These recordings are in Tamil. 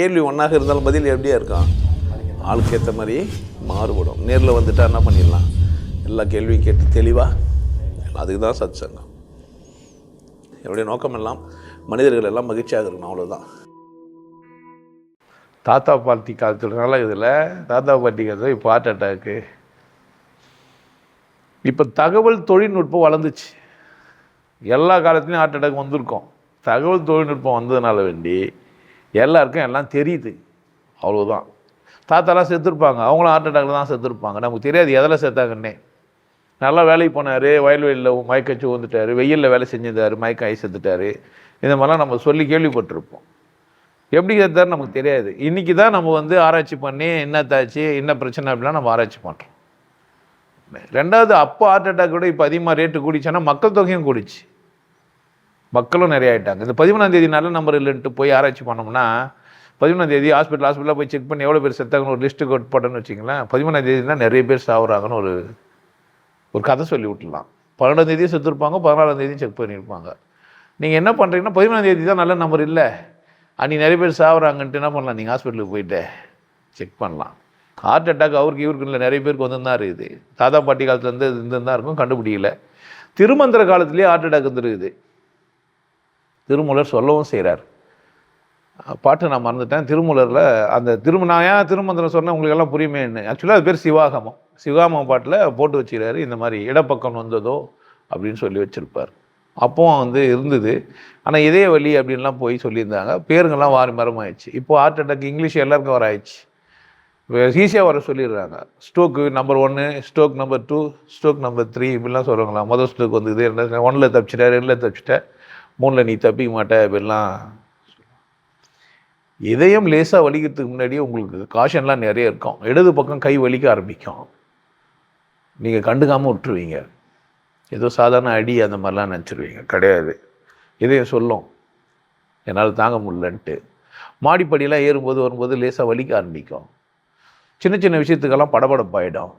கேள்வி ஒன்றாக இருந்தாலும் பதில் எப்படியா இருக்கும்? ஆளுக்கு ஏற்ற மாதிரி மாறுபடும். நேரில் வந்துட்டால் என்ன பண்ணிடலாம்? எல்லா கேள்வியும் கேட்டு தெளிவாக அதுக்கு தான் சத் சங்கம் என்னுடைய நோக்கம் எல்லாம் மனிதர்கள் எல்லாம் மகிழ்ச்சியாக இருக்கணும் அவ்வளோதான் தாத்தா பாட்டி காலத்துலனால இதில் தாத்தா பாட்டி காலத்தில் இப்போ ஹார்ட் அட்டாக்கு இப்போ தகவல் தொழில்நுட்பம் வளர்ந்துச்சு. எல்லா காலத்துலேயும் ஹார்ட் அட்டாக் வந்திருக்கும். தகவல் தொழில்நுட்பம் வந்ததுனால வேண்டி எல்லாருக்கும் எல்லாம் தெரியுது. அவ்வளோதான் தாத்தாலாம் செத்துருப்பாங்க. அவங்களும் ஹார்ட் அட்டாக்ல தான் செத்துருப்பாங்க. நமக்கு தெரியாது எதில் செத்தாங்கன்னே. நல்லா வேலைக்கு போனார். வயல்வெளியில் மயக்கச்சு வந்துட்டார் வெயிலில் வேலை செஞ்சிருந்தார். மயக்கம் ஐ செத்துட்டார். இந்த மாதிரிலாம் நம்ம சொல்லி கேள்விப்பட்டிருப்போம். எப்படி செத்தார் நமக்கு தெரியாது. இன்றைக்கி தான் நம்ம வந்து ஆராய்ச்சி பண்ணி என்னத்தாச்சு என்ன பிரச்சனை அப்படிலாம் நம்ம ஆராய்ச்சி பண்ணுறோம் ரெண்டாவது அப்போ ஹார்ட் அட்டாக் விட இப்போ அதிகமாக ரேட்டு கூடிச்சுன்னா மக்கள் தொகையும் கூடிச்சு. மக்களும் நிறைய ஆகிட்டாங்க இந்த பதிமூணாம் தேதி நல்ல நம்பர் இல்லைன்ட்டு போய் ஆராய்ச்சி பண்ணோம்னா பதிமூணாம் தேதி ஹாஸ்பிட்டல் ஹாஸ்பிட்டலாக போய் செக் பண்ணி எவ்வளோ பேர் செத்தாங்கன்னு ஒரு லிஸ்ட்டு கொட் போட்டோன்னு வச்சிங்களேன் பதிமூணாம் தேதினா நிறைய பேர் சாகுறாங்கன்னு ஒரு ஒரு கதை சொல்லி விட்டுலாம் பன்னெண்டாம் தேதியும் செத்துருப்பாங்க பதினாலாம் தேதியும் செக் பண்ணியிருப்பாங்க. நீங்கள் என்ன பண்ணுறீங்கன்னா பதிமூணாம் தேதி தான் நல்ல நம்பர் இல்லை. அன்றைக்கி நிறைய பேர் சாகுறாங்கன்ட்டு என்ன பண்ணலாம்? நீங்கள் ஹாஸ்பிட்டலுக்கு போயிட்டு செக் பண்ணலாம். ஹார்ட் அட்டாக் அவருக்கு இவருக்கு இல்லை நிறைய பேருக்கு வந்து தான் இருக்குது. தாத்தா பாட்டி காலத்துலேருந்து இருந்து தான் இருக்கும் கண்டுபிடிக்கல. திருமந்திர காலத்துலேயே ஹார்ட் அட்டாக் வந்துருக்குது. திருமூலர் சொல்லவும் செய்கிறார் பாட்டு நான் மறந்துட்டேன். திருமூலரில் அந்த திரும்ப நான் ஏன் திருமந்திரம் சொன்னேன்? உங்களுக்கு எல்லாம் புரியுமேன்னு ஆக்சுவலாக அது பேர் சிவாகமம். சிவாகமம் பாட்டில் போட்டு வச்சுக்கிறாரு இந்த மாதிரி இடப்பக்கம் வந்ததோ அப்படின்னு சொல்லி வச்சுருப்பார். அப்போவும் வந்து இருந்தது. ஆனால் இதே வழி அப்படின்லாம் போய் சொல்லியிருந்தாங்க. பேருங்கெல்லாம் வாரி மரமாயிடுச்சு இப்போ ஹார்ட் அட்டாக் இங்கிலீஷ் எல்லாருக்கும் வர ஆயிடுச்சு. ஈஸியாக வர சொல்லிடுறாங்க. ஸ்ட்ரோக்கு நம்பர் ஒன்று stroke number two stroke number three இப்படிலாம் சொல்கிறாங்களா மொதல் ஸ்ட்ரோக் வந்து இது ஒன்றில் தப்பிச்சிட்டேன் ரெண்டில் தப்பிச்சிட்டேன் மூணில் நீ தப்பிக்க மாட்ட இப்படிலாம் இதயம் லேசாக வலிக்கிறதுக்கு முன்னாடியே உங்களுக்கு காஷன்லாம் நிறைய இருக்கும். இடது பக்கம் கை வலிக்க ஆரம்பிக்கும். நீங்கள் கண்டுக்காமல் விட்டுருவீங்க. ஏதோ சாதாரண அடி அந்த மாதிரிலாம் நினச்சிருவீங்க. கிடையாது. இதயம் சொல்லும். என்னால் தாங்க முடியலன்ட்டு. மாடிப்படியெல்லாம் ஏறும்போது வரும்போது லேசாக வலிக்க ஆரம்பிக்கும். சின்ன சின்ன விஷயத்துக்கெல்லாம் படபடப்பாயிடும்.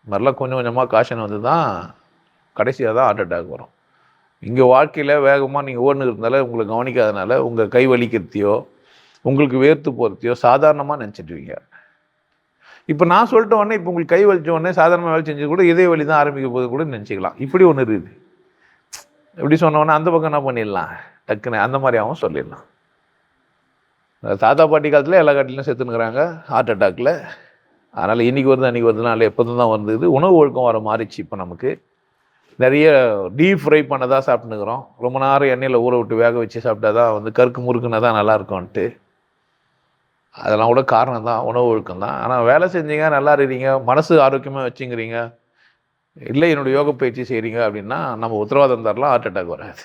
இது மாதிரிலாம் கொஞ்சம் கொஞ்சமாக காஷன் வந்து தான் கடைசியாக தான் ஹார்ட் அட்டாக் வரும். இங்கே வாழ்க்கையில் வேகமாக நீங்கள் ஓடுனு இருந்தால உங்களை கவனிக்காதனால உங்கள் கை வலிக்கிறதையோ உங்களுக்கு வேர்த்து போகிறதையோ சாதாரணமாக நினச்சிட்டுவீங்க இப்போ நான் சொல்லிட்ட உடனே இப்போ உங்களுக்கு கை வலிச்ச உடனே சாதாரணமாக வேலை செஞ்சது கூட இதே வழி தான் ஆரம்பிக்க போது கூட நினச்சிக்கலாம். இப்படி ஒன்று இருக்குது. எப்படி சொன்ன அந்த பக்கம் என்ன பண்ணிடலாம்? டக்குன்னு அந்த மாதிரியாகவும் சொல்லிடலாம். தாத்தா பாட்டி காலத்தில் எல்லா காட்டிலும் செத்துனுக்குறாங்க ஹார்ட் அட்டாக்கில் அதனால் இன்றைக்கி வருது அன்றைக்கி வருதுனால எப்போதும் தான் வந்தது. உணவு ஒழுக்கம் வர மாறிச்சு இப்போ நமக்கு. நிறைய டீப் ஃப்ரை பண்ணதாக சாப்பிட்டுக்கிறோம் ரொம்ப நேரம் எண்ணெயில் ஊற விட்டு வேக வச்சு சாப்பிட்டா தான் வந்து கருக்கு முறுக்குன்னா தான் நல்லாயிருக்கும்ன்ட்டு. அதெல்லாம் கூட காரணம் தான் உணவு ஒழுக்கம் தான் ஆனால் வேலை செஞ்சீங்க நல்லா இருக்கிறீங்க மனசு ஆரோக்கியமாக வச்சுங்கிறீங்க இல்லை என்னோடய யோக பயிற்சி செய்கிறீங்க அப்படின்னா நம்ம உத்தரவாதம் தரலாம் ஹார்ட் அட்டாக் வராது.